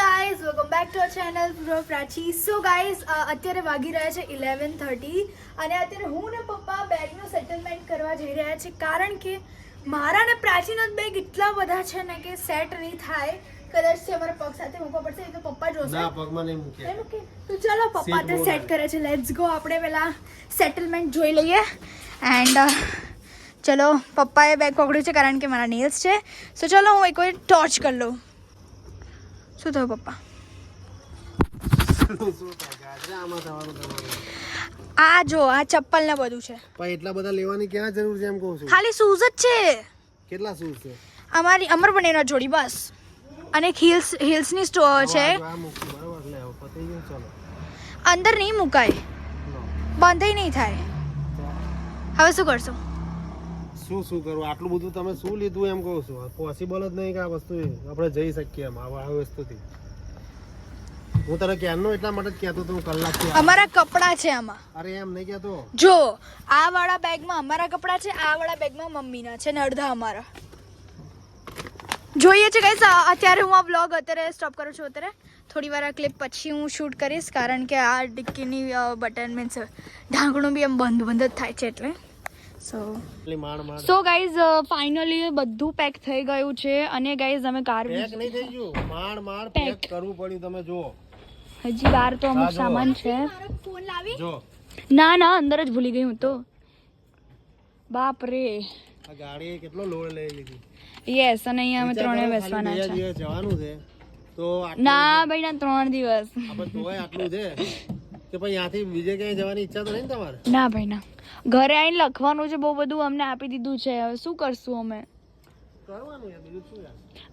Guys welcome back to channel pro Prachi so guys અત્યારે વાગી રહ્યા છે ઇલેવન થર્ટી અને અત્યારે હું ને પપ્પા બેગનું સેટલમેન્ટ કરવા જઈ રહ્યા છે કારણ કે મારા ને પ્રાચીના બેગ એટલા બધા છે ને કે સેટ નહીં થાય. કદાચ છે અમારા પગ સાથે મૂકવા પડશે એ તો પપ્પા જોશે ના પગમાં નહીં મૂકે એમ કે તો ચલો પપ્પા Seat સેટ કરે છે. લેટ્સ ગો આપણે પેલા સેટલમેન્ટ જોઈ લઈએ. એન્ડ ચલો પપ્પાએ બેગ પકડ્યું છે કારણ કે મારા નેલ્સ છે. સો ચલો હું એક વાર ટોર્ચ કરી લઉં. શું થયું પપ્પા. આ જો આ ચપ્પલ ને બધું છે. પણ એટલા બધા લેવાની ક્યાં જરૂર છે એમ કહું છું? ખાલી શૂઝ જ છે. કેટલા શૂઝ છે? અમારી અમર બનેના જોડી બસ. અને હિલ્સ હિલ્સની સ્ટોર છે. અંદર નહીં મુકાય. બંધ નહીં થાય. હવે શું કરશો? શું શું કરવું? આટલું બધું તમે શું લીધું એમ કહું છું? પોસિબલ જ નહીં કે આ વસ્તુ આપણે જઈ શકીએ એમ આવા આ વસ્તુથી. હું તને ક્યારનો એટલા માટે જ કહેતો હતો કલાક અમારા કપડાં છે આમાં. અરે એમ નહીં કહેતો? જો આ વાળા બેગમાં અમારા કપડાં છે આ વાળા બેગમાં મમ્મીના છે ને અડધા અમારા. જોઈએ છે ગાઈસ અત્યારે હું આ બ્લોગ અત્યારે સ્ટોપ કરું છું અત્યારે. થોડી વાર આ ક્લિપ પછી હું શૂટ કરીશ કારણ કે આ ડિક્કીની બટન મીન્સ ઢાંકણું બી એમ બંધ બંધ જ થાય છે એટલે. સો સો ગાઈઝ ફાઇનલી બધું પેક થઈ ગયું છે અને ગાઈઝ અમે કાર પેક નહીં થઈ ગયું. માણ માણ પેક કરવું પડ્યું તમે જુઓ. હજી બહાર તો અમુક સામાન છે. ફોન લાવી જો ના ના અંદર જ ભૂલી ગઈ હું તો. બાપ રે આ ગાડી કેટલો લોડ લઈ લીધી. યસ અને અહીંયા અમે ત્રણે બેસવાના છે. જવાનું છે. તો ના ભાઈ ના ત્રણ દિવસ. આપણે તોય આટલું છે. કે ભાઈ ત્યાંથી બીજે ક્યાંય જવાની ઈચ્છા તો નહીં તમારે? ના ભાઈ ના. ઘરે આવીને લખવાનું છે બહુ બધું અમને આપી દીધું છે. હવે શું કરશું અમે?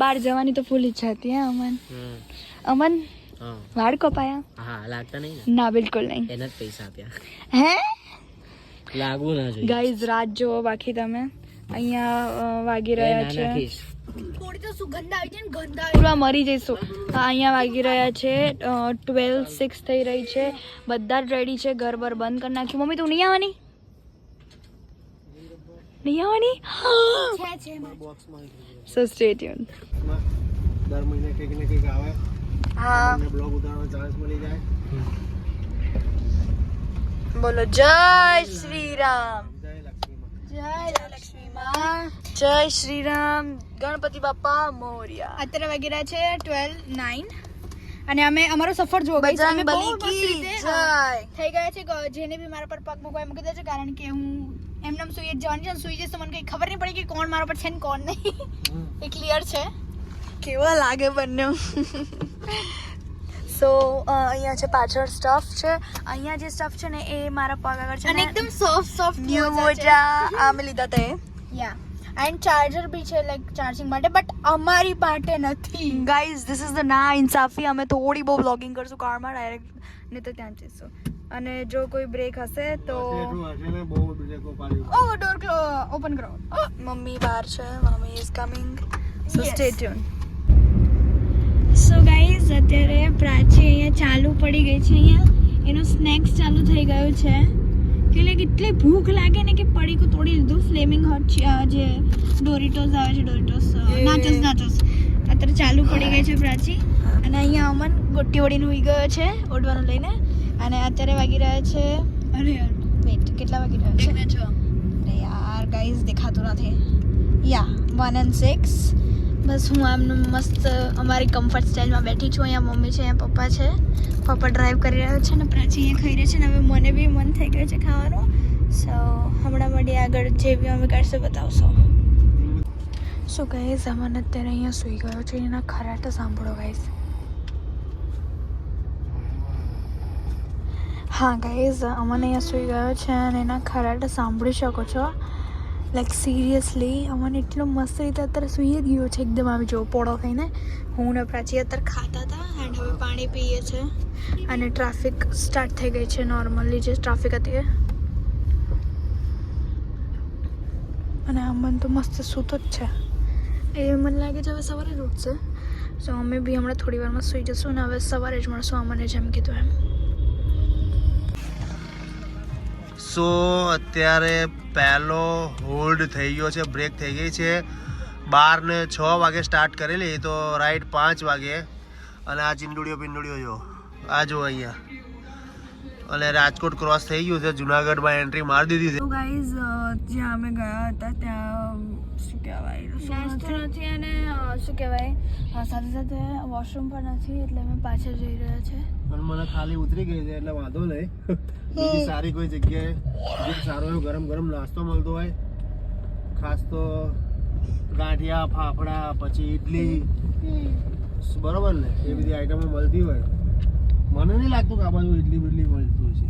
બહાર જવાની તો ફૂલ ઈચ્છા હતી હે અમન? અમન વાળ કપાયા? હા લાગતા નહીં ના? બિલકુલ નહીં. એના જ પૈસા આપ્યા. હે? લાગવું ના જોઈએ. ગાઈઝ રાત જુઓ બાકી તમે. અહીંયા વાગી રહ્યા છે. થોડી તો સુગંધ આવી છે ને ગંધ આવી પૂરા મરી જઈશું. અહીંયા વાગી રહ્યા છે ટ્વેલ્વ સિક્સ થઈ રહી છે. બધા જ રેડી છે ઘર બર બંધ કરી નાખ્યું. મમ્મી તું નહીં આવવાની? નહીં આવવાની? સો સ્ટે ટ્યુન દર મહિને કંઈક ને કંઈક આવે. હા. બ્લોગ ઉતારવાનો ચાન્સ મળી જાય. બોલો જય શ્રી રામ. જય લક્ષ્મી જય લક્ષ્મી. જય શ્રી રામ ગણપતિ બાપા મોર્યા. અત્યારે વગેરે છે ટ્વેલ્વ નાઇન. અને અમે અમારો સફર જો ગઈ અમે બહુ થઈ ગયા છે. જેને બી મારા પર પગ મૂકવા મૂકી દે છે કારણ કે હું એમને એમ સુઈ જ જવાની છે સુઈ જશે તો મને કઈ ખબર નહીં પડી કે કોણ મારા પર છે ને કોણ નહીં. એ ક્લિયર છે. કેવા લાગે બંને. સો અહીંયા છે પાછળ સ્ટફ છે. અહીંયા જે સ્ટફ છે ને એ મારા પગ આગળ છે અને એકદમ સોફ્ટ સોફ્ટ ન્યુ મોજા. આ મેં લીધા તે યા એન્ડ ચાર્જર બી છે લાઈક ચાર્જિંગ માટે બટ અમારી પાસે નથી ગાઈઝ ધીસ ઇઝ ધ ના ઇન્સાફી અમે થોડી બહુ બ્લોગિંગ કરશું કારમાં ડાયરેક્ટ નહીં તો ત્યાં જઈશું અને જો કોઈ બ્રેક હશે તો ને ઓ ડોર ક્લો ઓપન કરો મમ્મી બહાર છે mummy is coming so stay tune so guys અત્યારે પ્રાચી અહીંયા ચાલુ પડી ગઈ છે અહીંયા. એનો સ્નેક્સ ચાલુ થઈ ગયો છે. કે કેટલી એટલી ભૂખ લાગે ને કે પડીકું તોડી લીધું. ફ્લેમિંગ હોટ જે ડોરિટોસ આવે છે ડોરિટોસ નાચોસ નાચોસ અત્યારે ચાલુ પડી ગઈ છે પ્રાચી. અને અહીંયા અમન ગોટી ઓડીને ઉઈ ગયો છે ઓડવાનું લઈને. અને અત્યારે વાગી રહ્યા છે અરે યાર. વેટ કેટલા વાગી રહ્યા છે? અરે યાર ગાઈઝ દેખાતું નથી. યા વન એન્ડ સિક્સ બસ હું આમનું મસ્ત અમારી કમ્ફર્ટ સ્ટાઇલમાં બેઠી છું. અહીંયા મમ્મી છે, અહીંયા પપ્પા છે. પપ્પા ડ્રાઈવ કરી રહ્યો છે ને પ્રાચી અહીંયા ખાઈ રહ્યા છે ને હવે મને બી મન થઈ ગયું છે ખાવાનું. સો હમણાં મળીએ આગળ જે બી અમે કરશે બતાવશો. શું ગાઈઝ અમન અત્યારે અહીંયા સૂઈ ગયો છે. એના ખરાટા સાંભળો ગાઈઝ હા ગાઈઝ અમન અહીંયા સૂઈ ગયો છે અને એના ખરાટા સાંભળી શકો છો. લાઈક સિરિયસલી અમને એટલો મસ્ત રીતે અત્યારે સૂઈ જ ગયો છે. એકદમ આવી જો પોળો થઈને. હું ને પ્રાચી અત્યારે ખાતા હતા એન્ડ હવે પાણી પીએ છે. અને ટ્રાફિક સ્ટાર્ટ થઈ ગઈ છે નોર્મલી જે ટ્રાફિક હતી અને અમન તો મસ્ત સૂતો જ છે. એ મને લાગે છે હવે સવારે જ ઉઠશે. સો અમે બી હમણાં થોડી વારમાં સૂઈ જશું અને હવે સવારે જ મળશું અમને જેમ કીધું એમ. સો અત્યારે પહેલો હોલ્ડ થઈ ગયો છે બ્રેક થઈ ગઈ છે. બાર ને છ વાગે સ્ટાર્ટ કરેલી તો રાઈટ પાંચ વાગે. અને આ ચિંડુડીઓ પિંડુડીઓ જો આ જો અહીંયા. અને રાજકોટ ક્રોસ થઈ ગયું છે જુનાગઢમાં એન્ટ્રી મારી દીધી છે. તો ગાઈઝ જ્યાં અમે ગયા હતા ત્યાં શું કહેવાય નથી? અને શું કહેવાય સાથે સાથે વોશરૂમ પણ નથી એટલે અમે પાછળ જઈ રહ્યા છે. પણ મને ખાલી ઉતરી ગઈ છે એટલે વાંધો નહીં. બીજી સારી કોઈ જગ્યાએ જે સારો એવો ગરમ ગરમ નાસ્તો મળતો હોય ખાસ તો ગાંઠિયા ફાફડા પછી ઇડલી બરોબર ને? એ બધી આઈટમો મળતી હોય. મને નહીં લાગતું કે આ બાજુ ઇડલી બિડલી મળતું છે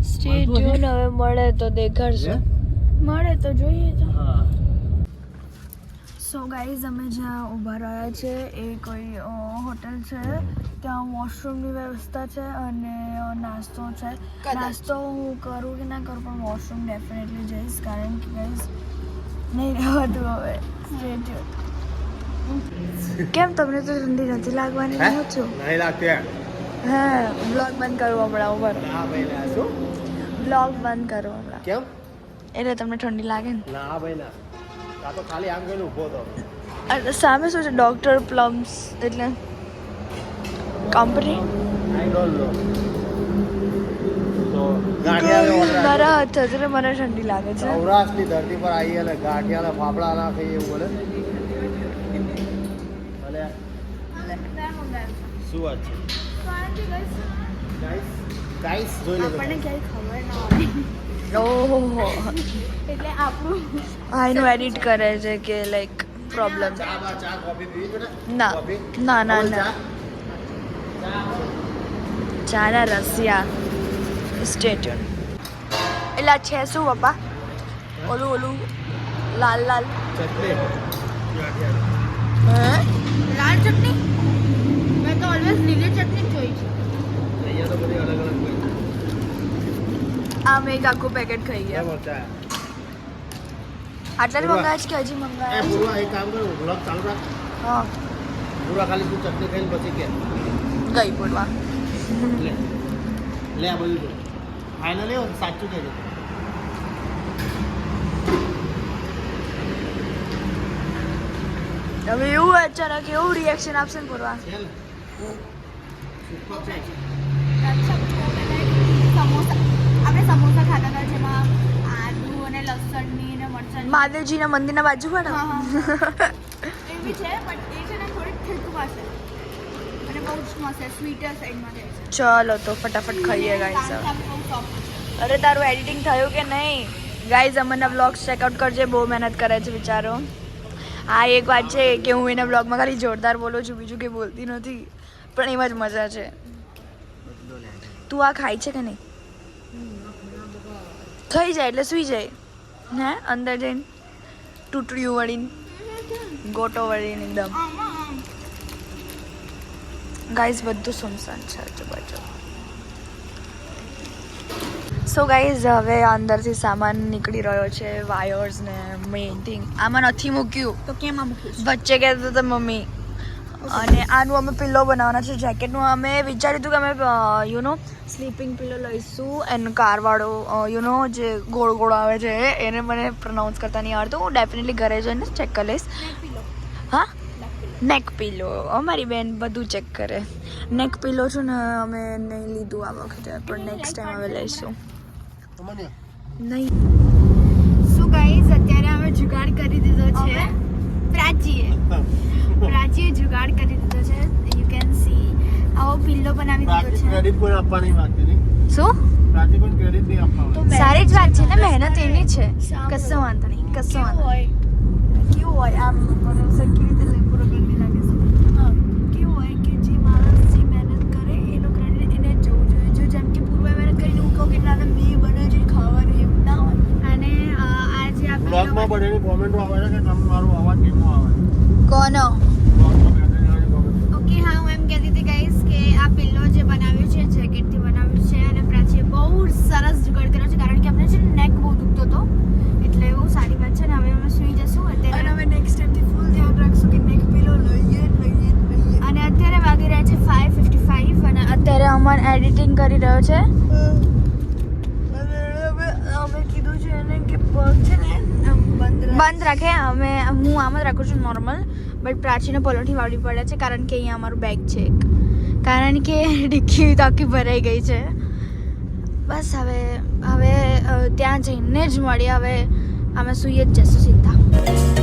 હશે? હવે મળે તો દેખાડશે? મળે તો જોઈએ તો. હા. સો ગાઈઝ અમે જ્યાં ઊભા રહ્યા છે એ કોઈ હોટલ છે ત્યાં વોશરૂમની વ્યવસ્થા છે અને નાસ્તો છે. નાસ્તો હું કરું કે ના કરું પણ વોશરૂમ ડેફિનેટલી જઈશ કારણ કે ગાઈઝ નહીં રહેવાતું હવે. Tuned. કેમ તમને તો ઠંડી નથી લાગવાની? હે? હું છું? નહીં લાગતી હા બ્લોગ બંધ કરવો હમણાં ઉપર ના ભાઈ ના. શું? બ્લોગ બંધ કરો હમણાં. કેમ? એટલે તમને ઠંડી લાગે ને? ના ભાઈ ના. આ તો ખાલી આમ કહીને ઊભો હતો. અને સામે શું છે? ડોક્ટર પ્લમ્સ એટલે કંપની. મારા હાથ એટલે મને ઠંડી લાગે છે. સૌરાષ્ટ્રની ધરતી પર આવી અને ગાંઠિયા ફાફડા ના ખાઈએ એવું બોલે. શું વાત છે? ગાઈસ ગાઈસ જોઈ લેજો આપણને ક્યાંય ખબર ના હોય. ઓહો. એટલે આપણું હા એનું એડિટ કરે છે કે લાઈક પ્રોબ્લેમ ને ના ના ના? ચાના રસિયા. સ્ટેટ્યુન એટલે આ છે શું પપ્પા? ઓલું ઓલું લાલ લાલ. ચટણી. લાલ ચટણી? મેં તો ઓલવેઝ લીલી ચટણી જ જોઈ છે. અહીંયા તો બધી અલગ અલગ હોય આ મેં એક આખું પેકેટ ખાઈ ગયા બરાબર ચા આટલા જ પૂર્વા. મંગાવ્યા છે કે હજી એ મંગાવ્યા છે? પૂર્વા એક કામ કર બ્લોગ ચાલુ રાખ હા પૂરા ખાલી તું ચટણી ખાઈને પછી કે ગઈ બોલવા લે લે આ બધું જો ફાઇનલી સાચું કહેજો હવે એવું અચાનક એવું રિએક્શન આપશે ને પૂરવા છે ને સુપર છે સમોસા આપણે સમોસા ખાતા હતા જેમાં આદુ અને લસણની અને મરચાંની મહાદેવજીના મંદિરના બાજુ પણ. એવી છે બટ એ છે ને થોડીક ઠીક હશે અને બહુ જ મસ્ત છે સ્વીટર સાઈડમાં છે. ચલો તો ફટાફટ ખાઈએ ગાઈસ છે. અરે તારું એડિટિંગ થયું કે નહીં? ગાઈઝ અમરના બ્લોગ્સ ચેકઆઉટ કરજે બહુ મહેનત કરે છે વિચારો હા એક વાત છે કે હું એના બ્લોગમાં ખાલી જોરદાર બોલું છું બીજું કંઈ બોલતી નથી પણ એમાં જ મજા છે. તું આ ખાય છે કે નહીં? ખાઈ જાય એટલે સૂઈ જાય. હે? અંદર જઈને તૂટડિયું વળીને ગોટો વળીને એકદમ. ગાઈઝ બધું સુમસાન છે આજુબાજુ. સો ગાઈઝ હવે અંદરથી સામાન નીકળી રહ્યો છે વાયર્સ ને મેઇન થિંગ આમાં નથી મૂક્યું. તો કેમ મૂક્યું વચ્ચે કહેતો તો મમ્મી અને આનું અમે પિલ્લો બનાવવાના છે જેકેટનું અમે વિચાર્યું હતું કે અમે યુનો સ્લીપિંગ પિલ્લો લઈશું એનો કારવાળો યુનો જે ગોળ ગોળ આવે છે એને મને પ્રનાઉન્સ કરતા નહીં આવડતું. હું ડેફિનેટલી ઘરે જઈને ચેક કરી લઈશ. હા? નેક પિલો અમારી બેન બધું ચેક કરે. નેક પિલો છે ને અમે નહીં લીધું આ વખતે પણ નેક્સ્ટ ટાઈમ હવે લઈશું. તમને નહીં. શું ગાઈઝ અત્યારે અમે જુગાડ કરી દીધો છે. પ્રાચીએ પ્રાચીએ જુગાડ કરી દીધો છે. યુ કેન સી આવો પિલ્લો બનાવી દીધો છે. ક્રેડિટ પણ આપવાની વાત નહીં શું? પ્રાચી પણ ક્રેડિટ નહીં આપવાનું સારી જ વાત છે ને મહેનત એની છે. કશો વાંધો નહીં કશો વાંધો હોય કેવું હોય આમ? સરખી રીતે લઈ પૂરો કરી લાગે છે? કેવું હોય કે જે માણસ જે મહેનત કરે એનો ક્રેડિટ એને જોવું જોઈએ. જો જેમ કે પૂર્વે મહેનત કરીને હું કહું કે ના મેં બનાવ્યું છે ખાવાનું એવું ના હોય. અને આજે આ પિલ્લો બ્લોગમાં બધાની કોમેન્ટો આવે છે કે તમે મારો અવાજ કેમ comment. ઓકે હા હું એમ કહેતી હતી ગાઈસ કે આ પિલ્લો જે બનાવ્યું છે જેકેટથી બનાવ્યું છે અને પ્રાચીએ બહુ સરસ જુગાડ કર્યો છે કારણ કે આપણે છે ને નેક બહુ દુખતો હતો. એટલે બહુ સારી વાત છે ને હવે અમે સુઈ જશું અત્યારે અમે નેક્સ્ટ ટાઈમથી ફૂલ ધ્યાન રાખશું કે નેક પિલો લઈએ લઈએ અને અત્યારે વાગી રહ્યા છે ફાઈવ ફિફ્ટી ફાઈવ અને અત્યારે અમર એડિટિંગ કરી રહ્યો છે. અમે કીધું છે એને કે પગ છે ને બંધ રાખે. અમે હું આમ જ રાખું છું નોર્મલ બટ પ્રાચીને પલોઠી વાળવી પડે છે કારણ કે અહીંયા અમારું બેગ છે કારણ કે ડિક્કી તો આખી ભરાઈ ગઈ છે. બસ હવે હવે ત્યાં જઈને જ મળીએ હવે અમે સૂઈ જ જશું સીધા.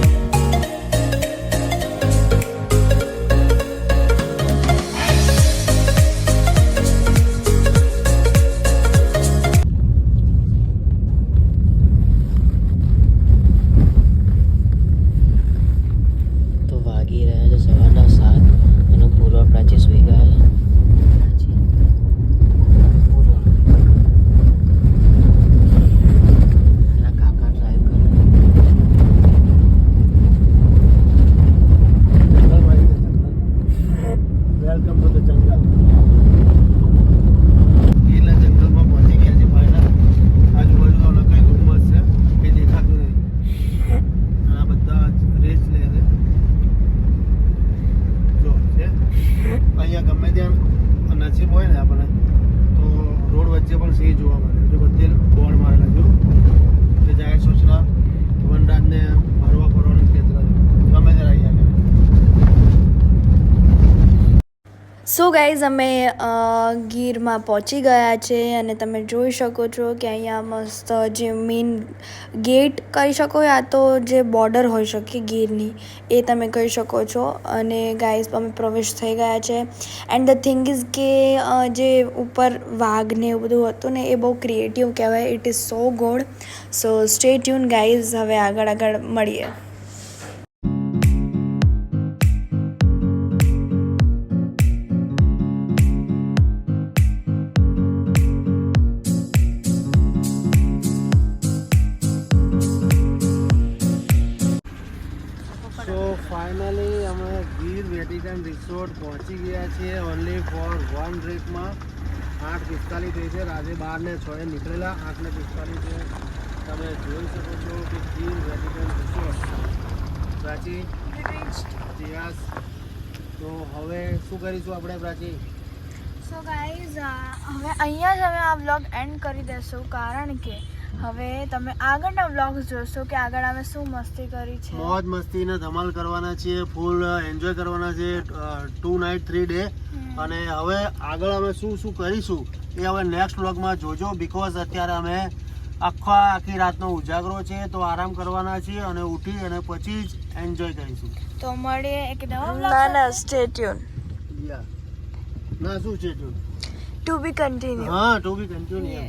ગાઈઝ અમે ગીરમાં પહોંચી ગયા છે અને તમે જોઈ શકો છો કે અહીંયા મસ્ત જે મેઇન ગેટ કહી શકો યા તો જે બોર્ડર હોઈ શકે ગીરની, એ તમે કહી શકો છો. અને ગાઈઝ અમે પ્રવેશ થઈ ગયા છે. એન્ડ ધ થિંગ ઇઝ કે જે ઉપર વાઘ ને એવું બધું હતું ને, એ બહુ ક્રિએટિવ કહેવાય. It is so good so stay tune guys હવે આગળ આગળ મળીએ. છે બાર ને છ એ નીકળેલા આઠ ને પિસ્તાલીસ તમે જોઈ શકો છો કે ગીર વેટિકન રિસોર્ટ પ્રાચી ઇતિહાસ. તો હવે શું કરીશું આપણે પ્રાચી? સો ગાઈઝ હવે અહીંયા જ અમે આ વ્લોગ એન્ડ કરી દેશું કારણ કે હવે તમે આગળના વ્લોગ્સ જોશો કે આગળ અમે શું મસ્તી કરી છે. મોજ મસ્તીને ધમાલ કરવાના છીએ ફૂલ એન્જોય કરવાના છે ટુ નાઇટ થ્રી ડે અને હવે આગળ અમે શું શું કરીશું? એ હવે નેક્સ્ટ વ્લોગમાં જોજો બિકોઝ અત્યારે અમે આખા આખી રાતનો ઉજાગરો છે તો આરામ કરવાના છીએ અને ઉઠી અને પછી જ એન્જોય કરીશું. તો મળીએ એક નવા ના ના સ્ટે ટ્યુન યા ના શું છે ટ્યુન ટુ બી કન્ટિન્યુ હા ટુ બી કન્ટિન્યુ